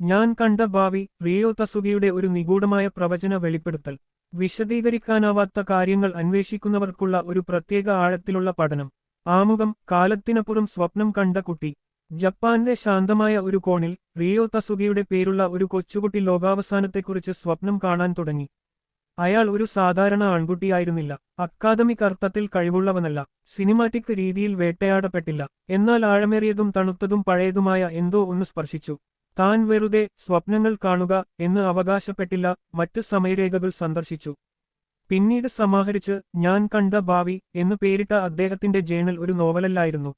ഞാൻ കണ്ട ഭാവി റിയോ തസുകയുടെ ഒരു നിഗൂഢമായ പ്രവചന വെളിപ്പെടുത്തൽ. വിശദീകരിക്കാനാവാത്ത കാര്യങ്ങൾ അന്വേഷിക്കുന്നവർക്കുള്ള ഒരു പ്രത്യേക ആഴത്തിലുള്ള പഠനം. ആമുഖം കാലത്തിനപ്പുറം സ്വപ്നം കണ്ട കുട്ടി. ജപ്പാന്റെ ശാന്തമായ ഒരു കോണിൽ റിയോ തസുകയുടെ പേരുള്ള ഒരു കൊച്ചുകുട്ടി ലോകാവസാനത്തെക്കുറിച്ച് സ്വപ്നം കാണാൻ തുടങ്ങി. അയാൾ ഒരു സാധാരണ ആൺകുട്ടിയായിരുന്നില്ല. അക്കാദമിക് അർത്ഥത്തിൽ കഴിവുള്ളവനല്ല. സിനിമാറ്റിക് രീതിയിൽ വേട്ടയാടപ്പെട്ടില്ല. എന്നാൽ ആഴമേറിയതും തണുത്തതും പഴയതുമായ എന്തോ ഒന്ന് സ്പർശിച്ചു. താൻ വെറുതെ സ്വപ്നങ്ങൾ കാണുക എന്ന് അവകാശപ്പെട്ടില്ല മറ്റ് സമയരേഖകൾ സന്ദർശിച്ചു. പിന്നീട് സമാഹരിച്ച് ഞാൻ കണ്ട ഭാവി എന്ന് പേരിട്ട അദ്ദേഹത്തിന്റെ ജേണൽ ഒരു നോവലല്ലായിരുന്നു.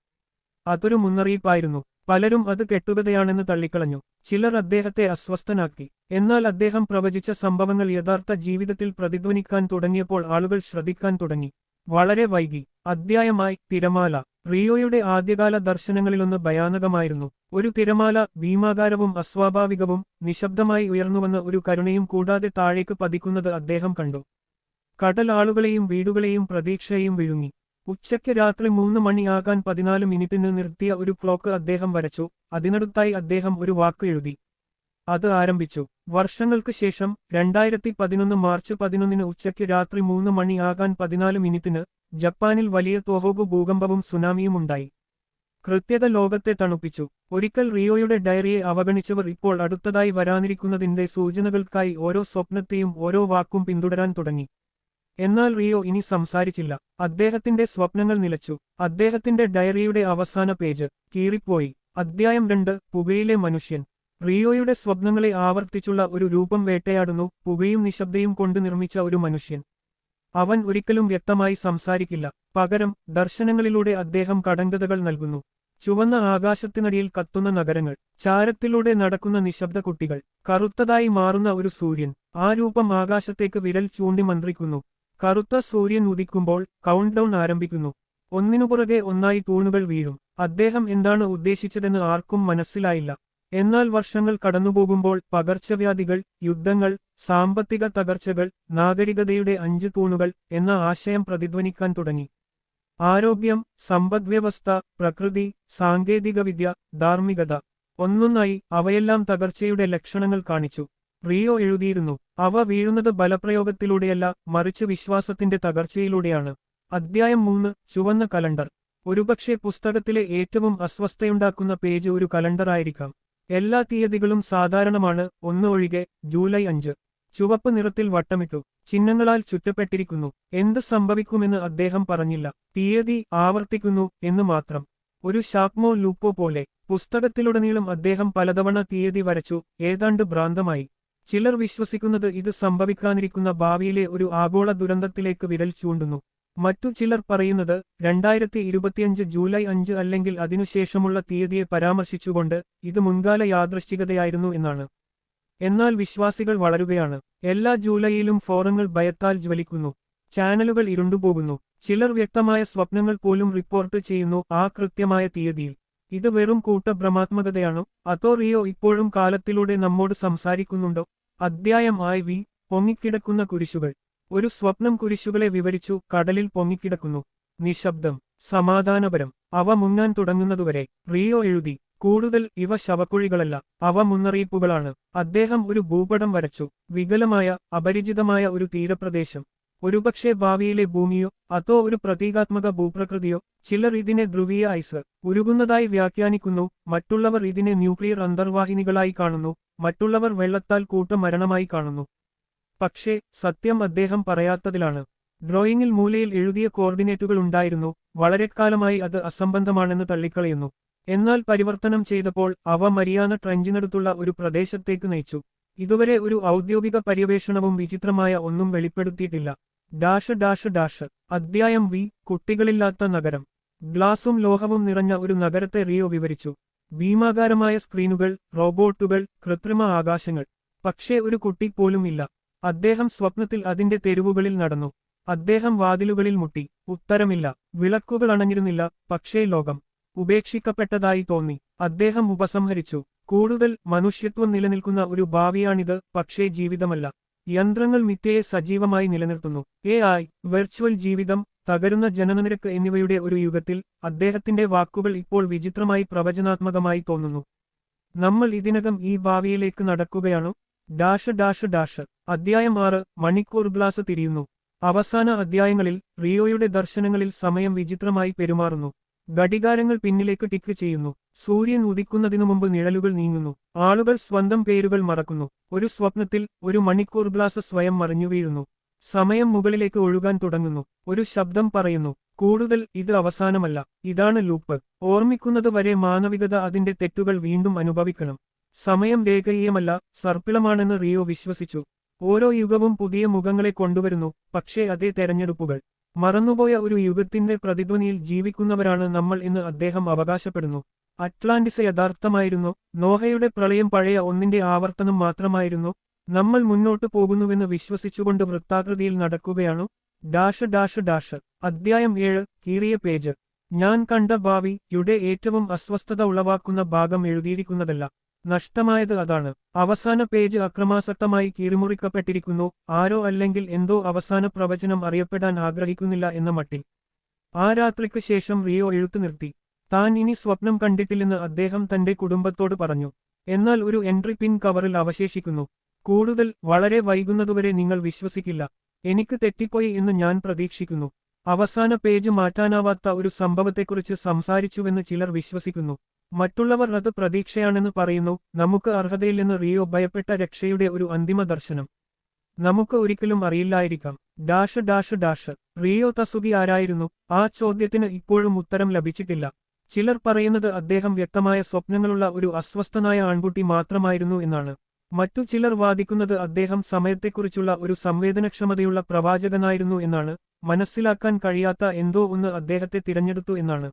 അതൊരു മുന്നറിയിപ്പായിരുന്നു. പലരും അത് കെട്ടുകഥയാണെന്ന് തള്ളിക്കളഞ്ഞു. ചിലർ അദ്ദേഹത്തെ അസ്വസ്ഥനാക്കി. എന്നാൽ അദ്ദേഹം പ്രവചിച്ച സംഭവങ്ങൾ യഥാർത്ഥ ജീവിതത്തിൽ പ്രതിധ്വനിക്കാൻ തുടങ്ങിയപ്പോൾ ആളുകൾ ശ്രദ്ധിക്കാൻ തുടങ്ങി. വളരെ വൈകി. അധ്യായമായി തിരമാല. റിയോയുടെ ആദ്യകാല ദർശനങ്ങളിലൊന്ന് ഭയാനകമായിരുന്നു. ഒരു തിരമാല ഭീമാകാരവും അസ്വാഭാവികവും നിശബ്ദമായി ഉയർന്നുവന്ന ഒരു കരുണയും കൂടാതെ താഴേക്ക് പതിക്കുന്നത് അദ്ദേഹം കണ്ടു. കടൽ ആളുകളെയും വീടുകളെയും പ്രതീക്ഷയെയും വിഴുങ്ങി. ഉച്ചയ്ക്ക് രാത്രി മൂന്ന് മണിയാകാൻ പതിനാല് മിനിറ്റിന് നിർത്തിയ ഒരു ക്ലോക്ക് അദ്ദേഹം വരച്ചു. അതിനടുത്തായി അദ്ദേഹം ഒരു വാക്ക് എഴുതി. അത് ആരംഭിച്ചു. വർഷങ്ങൾക്ക് ശേഷം രണ്ടായിരത്തി പതിനൊന്ന് മാർച്ച് പതിനൊന്നിന് ഉച്ചയ്ക്ക് രാത്രി മൂന്ന് മണിയാകാൻ പതിനാല് മിനിറ്റിന് ജപ്പാനിൽ വലിയ തോഹോഗു ഭൂകമ്പവും സുനാമിയും ഉണ്ടായി. കൃത്യത ലോകത്തെ തണുപ്പിച്ചു. ഒരിക്കൽ റിയോയുടെ ഡയറിയെ അവഗണിച്ചവർ ഇപ്പോൾ അടുത്തതായി വരാനിരിക്കുന്നതിന്റെ സൂചനകൾക്കായി ഓരോ സ്വപ്നത്തെയും ഓരോ വാക്കും പിന്തുടരാൻ തുടങ്ങി. എന്നാൽ റിയോ ഇനി സംസാരിച്ചില്ല. അദ്ദേഹത്തിന്റെ സ്വപ്നങ്ങൾ നിലച്ചു. അദ്ദേഹത്തിന്റെ ഡയറിയുടെ അവസാന പേജ് കീറിപ്പോയി. അദ്ധ്യായം രണ്ട് പുകയിലെ മനുഷ്യൻ. റിയോയുടെ സ്വപ്നങ്ങളെ ആവർത്തിച്ചുള്ള ഒരു രൂപം വേട്ടയാടുന്നു പുകയും നിശബ്ദയും കൊണ്ട് നിർമ്മിച്ച ഒരു മനുഷ്യൻ. അവൻ ഒരിക്കലും വ്യക്തമായി സംസാരിക്കില്ല. പകരം ദർശനങ്ങളിലൂടെ അദ്ദേഹം കടങ്കഥകൾ നൽകുന്നു. ചുവന്ന ആകാശത്തിനടിയിൽ കത്തുന്ന നഗരങ്ങൾ ചാരത്തിലൂടെ നടക്കുന്ന നിശബ്ദ കുട്ടികൾ കറുത്തതായി മാറുന്ന ഒരു സൂര്യൻ. ആ രൂപം ആകാശത്തേക്ക് വിരൽ ചൂണ്ടി മന്ത്രിക്കുന്നു. കറുത്ത സൂര്യൻ ഉദിക്കുമ്പോൾ കൗണ്ട് ഡൗൺ ആരംഭിക്കുന്നു. ഒന്നിനുപുറകെ ഒന്നായി തൂണുകൾ വീഴും. അദ്ദേഹം എന്താണ് ഉദ്ദേശിച്ചതെന്ന് ആർക്കും മനസ്സിലായില്ല. എന്നാൽ വർഷങ്ങൾ കടന്നുപോകുമ്പോൾ പകർച്ചവ്യാധികൾ യുദ്ധങ്ങൾ സാമ്പത്തിക തകർച്ചകൾ നാഗരികതയുടെ അഞ്ച് തൂണുകൾ എന്ന ആശയം പ്രതിധ്വനിക്കാൻ തുടങ്ങി. ആരോഗ്യം സമ്പദ്വ്യവസ്ഥ പ്രകൃതി സാങ്കേതികവിദ്യ ധാർമ്മികത ഒന്നൊന്നായി അവയെല്ലാം തകർച്ചയുടെ ലക്ഷണങ്ങൾ കാണിച്ചു. റിയോ എഴുതിയിരുന്നു അവ വീഴുന്നത് ബലപ്രയോഗത്തിലൂടെയല്ല മറിച്ച് വിശ്വാസത്തിന്റെ തകർച്ചയിലൂടെയാണ്. അദ്ധ്യായം മൂന്ന് ചുവന്ന കലണ്ടർ. ഒരുപക്ഷെ പുസ്തകത്തിലെ ഏറ്റവും അസ്വസ്ഥയുണ്ടാക്കുന്ന പേജ് ഒരു കലണ്ടറായിരിക്കാം. എല്ലാ തീയതികളും സാധാരണമാണ്. ഒന്ന് ഒഴികെ ജൂലൈ അഞ്ച്. ചുവപ്പ് നിറത്തിൽ വട്ടമിട്ടു. ചിഹ്നങ്ങളാൽ ചുറ്റപ്പെട്ടിരിക്കുന്നു. എന്ത് സംഭവിക്കുമെന്ന് അദ്ദേഹം പറഞ്ഞില്ല. തീയതി ആവർത്തിക്കുന്നു എന്ന് മാത്രം. ഒരു ഷാപ്മോ ലൂപ്പോ പോലെ. പുസ്തകത്തിലുടനീളം അദ്ദേഹം പലതവണ തീയതി വരച്ചു. ഏതാണ്ട് ഭ്രാന്തമായി. ചിലർ വിശ്വസിക്കുന്നത് ഇത് സംഭവിക്കാനിരിക്കുന്ന ഭാവിയിലെ ഒരു ആഗോള ദുരന്തത്തിലേക്ക് വിരൽ ചൂണ്ടുന്നു. മറ്റു ചിലർ പറയുന്നത് രണ്ടായിരത്തി ഇരുപത്തിയഞ്ച് ജൂലൈ അഞ്ച് അല്ലെങ്കിൽ അതിനുശേഷമുള്ള തീയതിയെ പരാമർശിച്ചുകൊണ്ട് ഇത് മുൻകാല യാദൃശ്ചികതയായിരുന്നു എന്നാണ്. എന്നാൽ വിശ്വാസികൾ വളരുകയാണ്. എല്ലാ ജൂലൈയിലും ഫോറങ്ങൾ ഭയത്താൽ ജ്വലിക്കുന്നു. ചാനലുകൾ ഇരുണ്ടുപോകുന്നു. ചിലർ വ്യക്തമായ സ്വപ്നങ്ങൾ പോലും റിപ്പോർട്ട് ചെയ്യുന്നു ആ കൃത്യമായ തീയതിയിൽ. ഇത് വെറും കൂട്ടഭ്രമാത്മകതയാണോ. അതോ റിയോ ഇപ്പോഴും കാലത്തിലൂടെ നമ്മോട് സംസാരിക്കുന്നുണ്ടോ? അദ്ധ്യായം ആയി വി. പൊങ്ങിക്കിടക്കുന്ന കുരിശുകൾ. ഒരു സ്വപ്നം കുരിശുകളെ വിവരിച്ചു കടലിൽ പൊങ്ങിക്കിടക്കുന്നു. നിശബ്ദം സമാധാനപരം അവ മുങ്ങാൻ തുടങ്ങുന്നതുവരെ റിയോ എഴുതി കൂടുതൽ ഇവ ശവക്കുഴികളല്ല അവ മുന്നറിയിപ്പുകളാണ്. അദ്ദേഹം ഒരു ഭൂപടം വരച്ചു വികലമായ അപരിചിതമായ ഒരു തീരപ്രദേശം. ഒരുപക്ഷെ ഭാവിയിലെ ഭൂമിയോ അതോ ഒരു പ്രതീകാത്മക ഭൂപ്രകൃതിയോ ചിലർ ഇതിനെ ധ്രുവീയ ഐസ് ഉരുകുന്നതായി വ്യാഖ്യാനിക്കുന്നു മറ്റുള്ളവർ ഇതിനെ ന്യൂക്ലിയർ അന്തർവാഹിനികളായി കാണുന്നു മറ്റുള്ളവർ വെള്ളത്താൽ കൂട്ടമരണമായി കാണുന്നു. പക്ഷേ സത്യം അദ്ദേഹം പറയാത്തതിലാണ്. ഡ്രോയിങ്ങിൽ മൂലയിൽ എഴുതിയ കോർഡിനേറ്റുകൾ ഉണ്ടായിരുന്നു. വളരെക്കാലമായി അത് അസംബന്ധമാണെന്ന് തള്ളിക്കളയുന്നു. എന്നാൽ പരിവർത്തനം ചെയ്തപ്പോൾ അവ മരിയാന ട്രഞ്ചിനടുത്തുള്ള ഒരു പ്രദേശത്തേക്ക് നയിച്ചു. ഇതുവരെ ഒരു ഔദ്യോഗിക പര്യവേഷണവും വിചിത്രമായ ഒന്നും വെളിപ്പെടുത്തിയിട്ടില്ല. Dash dash dash. അദ്ധ്യായം വി. കുട്ടികളില്ലാത്ത നഗരം. ഗ്ലാസും ലോഹവും നിറഞ്ഞ ഒരു നഗരത്തെ റിയോ വിവരിച്ചു. ഭീമാകാരമായ സ്ക്രീനുകൾ റോബോട്ടുകൾ കൃത്രിമ ആകാശങ്ങൾ. പക്ഷേ ഒരു കുട്ടി പോലും ഇല്ല. അദ്ദേഹം സ്വപ്നത്തിൽ അതിന്റെ തെരുവുകളിൽ നടന്നു. അദ്ദേഹം വാതിലുകളിൽ മുട്ടി. ഉത്തരമില്ല. വിളക്കുകൾ അണഞ്ഞിരുന്നില്ല. പക്ഷേ ലോകം ഉപേക്ഷിക്കപ്പെട്ടതായി തോന്നി. അദ്ദേഹം ഉപസംഹരിച്ചു. കൂടുതൽ മനുഷ്യത്വം നിലനിൽക്കുന്ന ഒരു ഭാവിയാണിത്. പക്ഷേ ജീവിതമല്ല. യന്ത്രങ്ങൾ മിത്തയെ സജീവമായി നിലനിർത്തുന്നു. എ ഐ വെർച്വൽ ജീവിതം തകരുന്ന ജനനനിരക്ക് എന്നിവയുടെ ഒരു യുഗത്തിൽ അദ്ദേഹത്തിന്റെ വാക്കുകൾ ഇപ്പോൾ വിചിത്രമായി പ്രവചനാത്മകമായി തോന്നുന്നു. നമ്മൾ ഇതിനകം ഈ ഭാവിയിലേക്ക് നടക്കുകയാണോ. Dash dash dash. അധ്യായം ആറ്. മണിക്കൂർ ഗ്ലാസ് തിരിയുന്നു. അവസാന അധ്യായങ്ങളിൽ റിയോയുടെ ദർശനങ്ങളിൽ സമയം വിചിത്രമായി പെരുമാറുന്നു. ഘടികാരങ്ങൾ പിന്നിലേക്ക് ടിക്ക് ചെയ്യുന്നു. സൂര്യൻ ഉദിക്കുന്നതിനു മുമ്പ് നിഴലുകൾ നീങ്ങുന്നു. ആളുകൾ സ്വന്തം പേരുകൾ മറക്കുന്നു. ഒരു സ്വപ്നത്തിൽ ഒരു മണിക്കൂർ ഗ്ലാസ് സ്വയം മറിഞ്ഞു വീഴുന്നു. സമയം മുകളിലേക്ക് ഒഴുകാൻ തുടങ്ങുന്നു. ഒരു ശബ്ദം പറയുന്നു. കൂടുതൽ ഇത് അവസാനമല്ല. ഇതാണ് ലൂപ്പ്. ഓർമ്മിക്കുന്നത് വരെ മാനവികത അതിന്റെ തെറ്റുകൾ വീണ്ടും അനുഭവിക്കണം. സമയം രേഖീയമല്ല സർപ്പിളമാണെന്ന് റിയോ വിശ്വസിച്ചു. ഓരോ യുഗവും പുതിയ മുഖങ്ങളെ കൊണ്ടുവരുന്നു പക്ഷേ അതേ തെരഞ്ഞെടുപ്പുകൾ. മറന്നുപോയ ഒരു യുഗത്തിന്റെ പ്രതിധ്വനിയിൽ ജീവിക്കുന്നവരാണ് നമ്മൾ ഇന്ന് അദ്ദേഹം അവകാശപ്പെടുന്നു. അറ്റ്ലാന്റിസ് യഥാർത്ഥമായിരുന്നു നോഹയുടെ പ്രളയം പഴയ ഒന്നിന്റെ ആവർത്തനം മാത്രമായിരുന്നു. നമ്മൾ മുന്നോട്ടു പോകുന്നുവെന്ന് വിശ്വസിച്ചുകൊണ്ട് വൃത്താകൃതിയിൽ നടക്കുകയാണു. Dash dash dash. അദ്ധ്യായം ഏഴ് കീറിയ പേജ്. ഞാൻ കണ്ട ഭാവി യുടെ ഏറ്റവും അസ്വസ്ഥത ഉളവാക്കുന്ന ഭാഗം എഴുതിയിരിക്കുന്നതല്ല. നഷ്ടമായത് അതാണ്. അവസാന പേജ് അക്രമാസക്തമായി കീറിമുറിക്കപ്പെട്ടിരിക്കുന്നു. ആരോ അല്ലെങ്കിൽ എന്തോ അവസാന പ്രവചനം അറിയപ്പെടാൻ ആഗ്രഹിക്കുന്നില്ല എന്ന മട്ടിൽ. ആ രാത്രിക്ക് ശേഷം റിയോ എഴുത്തു നിർത്തി. താൻ ഇനി സ്വപ്നം കണ്ടിട്ടില്ലെന്ന് അദ്ദേഹം തന്റെ കുടുംബത്തോട് പറഞ്ഞു. എന്നാൽ ഒരു എൻട്രി പിൻ കവറിൽ അവശേഷിക്കുന്നു. കൂടുതൽ വളരെ വൈകുന്നതുവരെ നിങ്ങൾ വിശ്വസിക്കില്ല. എനിക്ക് തെറ്റിപ്പോയി എന്ന് ഞാൻ പ്രതീക്ഷിക്കുന്നു. അവസാന പേജ് മാറ്റാനാവാത്ത ഒരു സംഭവത്തെക്കുറിച്ച് സംസാരിച്ചുവെന്ന് ചിലർ വിശ്വസിക്കുന്നു. മറ്റുള്ളവർ അത് പ്രതീക്ഷയാണെന്ന് പറയുന്നു. നമുക്ക് അർഹതയില്ലെന്ന് റിയോ ഭയപ്പെട്ട രക്ഷയുടെ ഒരു അന്തിമ ദർശനം. നമുക്ക് ഒരിക്കലും അറിയില്ലായിരിക്കാം. Dash dash dash. Ryo Tatsuki ആരായിരുന്നു? ആ ചോദ്യത്തിന് ഇപ്പോഴും ഉത്തരം ലഭിച്ചിട്ടില്ല. ചിലർ പറയുന്നത് അദ്ദേഹം വ്യക്തമായ സ്വപ്നങ്ങളുള്ള ഒരു അസ്വസ്ഥനായ ആൺകുട്ടി മാത്രമായിരുന്നു എന്നാണ്. മറ്റു ചിലർ വാദിക്കുന്നത് അദ്ദേഹം സമയത്തെക്കുറിച്ചുള്ള ഒരു സംവേദനക്ഷമതയുള്ള പ്രവാചകനായിരുന്നു എന്നാണ്. മനസ്സിലാക്കാൻ കഴിയാത്ത എന്തോ ഒന്ന് അദ്ദേഹത്തെ തിരഞ്ഞെടുത്തു എന്നാണ്.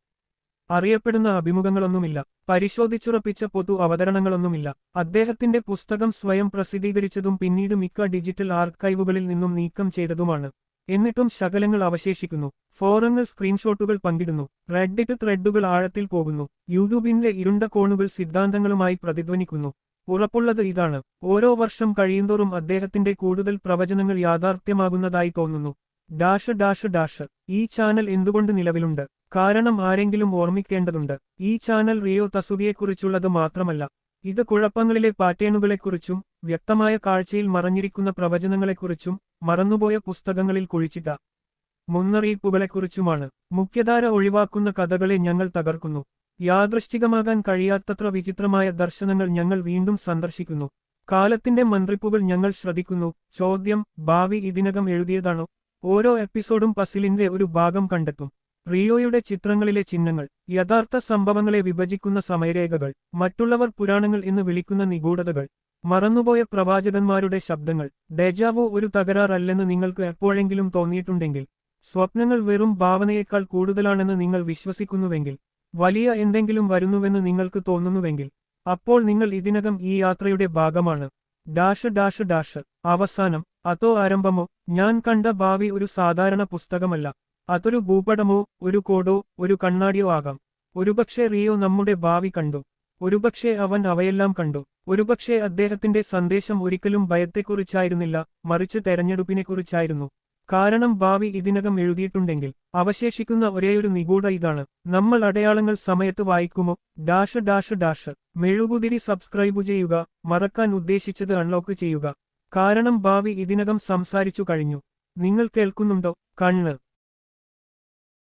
അറിയപ്പെടുന്ന അഭിമുഖങ്ങളൊന്നുമില്ല. പരിശോധിച്ചുറപ്പിച്ച പൊതു അവതരണങ്ങളൊന്നുമില്ല. അദ്ദേഹത്തിന്റെ പുസ്തകം സ്വയം പ്രസിദ്ധീകരിച്ചതും പിന്നീട് മിക്ക ഡിജിറ്റൽ ആർക്കൈവുകളിൽ നിന്നും നീക്കം ചെയ്തതുമാണ്. എന്നിട്ടും ശകലങ്ങൾ അവശേഷിക്കുന്നു. ഫോറങ്ങൾ സ്ക്രീൻഷോട്ടുകൾ പങ്കിടുന്നു. റെഡിറ്റ് ത്രെഡുകൾ ആഴത്തിൽ പോകുന്നു. യൂട്യൂബിന്റെ ഇരുണ്ട കോണുകൾ സിദ്ധാന്തങ്ങളുമായി പ്രതിധ്വനിക്കുന്നു. ഉറപ്പുള്ളത് ഇതാണ്. ഓരോ വർഷം കഴിയുന്തോറും അദ്ദേഹത്തിന്റെ കൂടുതൽ പ്രവചനങ്ങൾ യാഥാർത്ഥ്യമാകുന്നതായി തോന്നുന്നു. Dash dash dash. ഈ ചാനൽ എന്തുകൊണ്ട് നിലവിലുണ്ട്? കാരണം ആരെങ്കിലും ഓർമ്മിക്കേണ്ടതുണ്ട്. ഈ ചാനൽ റിയോ തസുകിയെക്കുറിച്ചുള്ളത് മാത്രമല്ല ഇത് കുഴപ്പങ്ങളിലെ പാറ്റേണുകളെക്കുറിച്ചും വ്യക്തമായ കാഴ്ചയിൽ മറഞ്ഞിരിക്കുന്ന പ്രവചനങ്ങളെക്കുറിച്ചും മറന്നുപോയ പുസ്തകങ്ങളിൽ കുഴിച്ചിട്ട മുന്നറിയിപ്പുകളെക്കുറിച്ചുമാണ്. മുഖ്യധാര ഒഴിവാക്കുന്ന കഥകളെ ഞങ്ങൾ തകർക്കുന്നു. യാദൃശ്ചികമാകാൻ കഴിയാത്തത്ര വിചിത്രമായ ദർശനങ്ങൾ ഞങ്ങൾ വീണ്ടും സന്ദർശിക്കുന്നു. കാലത്തിന്റെ മന്ത്രിപ്പുകൾ ഞങ്ങൾ ശ്രദ്ധിക്കുന്നു. ചോദ്യം ഭാവി ഇതിനകം എഴുതിയതാണോ. ഓരോ എപ്പിസോഡും പസിലിന്റെ ഒരു ഭാഗം കണ്ടെത്തും. റിയോയുടെ ചിത്രങ്ങളിലെ ചിഹ്നങ്ങൾ യഥാർത്ഥ സംഭവങ്ങളെ വിഭജിക്കുന്ന സമയരേഖകൾ മറ്റുള്ളവർ പുരാണങ്ങൾ എന്ന് വിളിക്കുന്ന നിഗൂഢതകൾ മറന്നുപോയ പ്രവാചകന്മാരുടെ ശബ്ദങ്ങൾ ഡെജാവോ ഒരു തകരാറല്ലെന്ന് നിങ്ങൾക്ക് എപ്പോഴെങ്കിലും തോന്നിയിട്ടുണ്ടെങ്കിൽ സ്വപ്നങ്ങൾ വെറും ഭാവനയേക്കാൾ കൂടുതലാണെന്ന് നിങ്ങൾ വിശ്വസിക്കുന്നുവെങ്കിൽ വലിയ എന്തെങ്കിലും വരുന്നുവെന്ന് നിങ്ങൾക്ക് തോന്നുന്നുവെങ്കിൽ അപ്പോൾ നിങ്ങൾ ഇതിനകം ഈ യാത്രയുടെ ഭാഗമാണ്. Dash dash dash. അവസാനം അതോ ആരംഭമോ? ഞാൻ കണ്ട ഭാവി ഒരു സാധാരണ പുസ്തകമല്ല. അതൊരു ഭൂപടമോ ഒരു കോടോ ഒരു കണ്ണാടിയോ ആകാം. ഒരുപക്ഷെ റിയോ നമ്മുടെ ഭാവി കണ്ടു. ഒരുപക്ഷെ അവൻ അവയെല്ലാം കണ്ടു. ഒരുപക്ഷെ അദ്ദേഹത്തിന്റെ സന്ദേശം ഒരിക്കലും ഭയത്തെക്കുറിച്ചായിരുന്നില്ല മറിച്ച് തെരഞ്ഞെടുപ്പിനെക്കുറിച്ചായിരുന്നു. കാരണം ഭാവി ഇതിനകം എഴുതിയിട്ടുണ്ടെങ്കിൽ അവശേഷിക്കുന്ന ഒരേയൊരു നിഗൂഢ ഇതാണ്. നമ്മൾ അടയാളങ്ങൾ സമയത്ത് വായിക്കുമോ? Dash dash dash. മെഴുകുതിരി സബ്സ്ക്രൈബ് ചെയ്യുക മറക്കാൻ ഉദ്ദേശിച്ചത് അൺലോക്ക് ചെയ്യുക. കാരണം ഭാവി ഇതിനകം സംസാരിച്ചു കഴിഞ്ഞു. നിങ്ങൾ കേൾക്കുന്നുണ്ടോ? കണ്ണ്.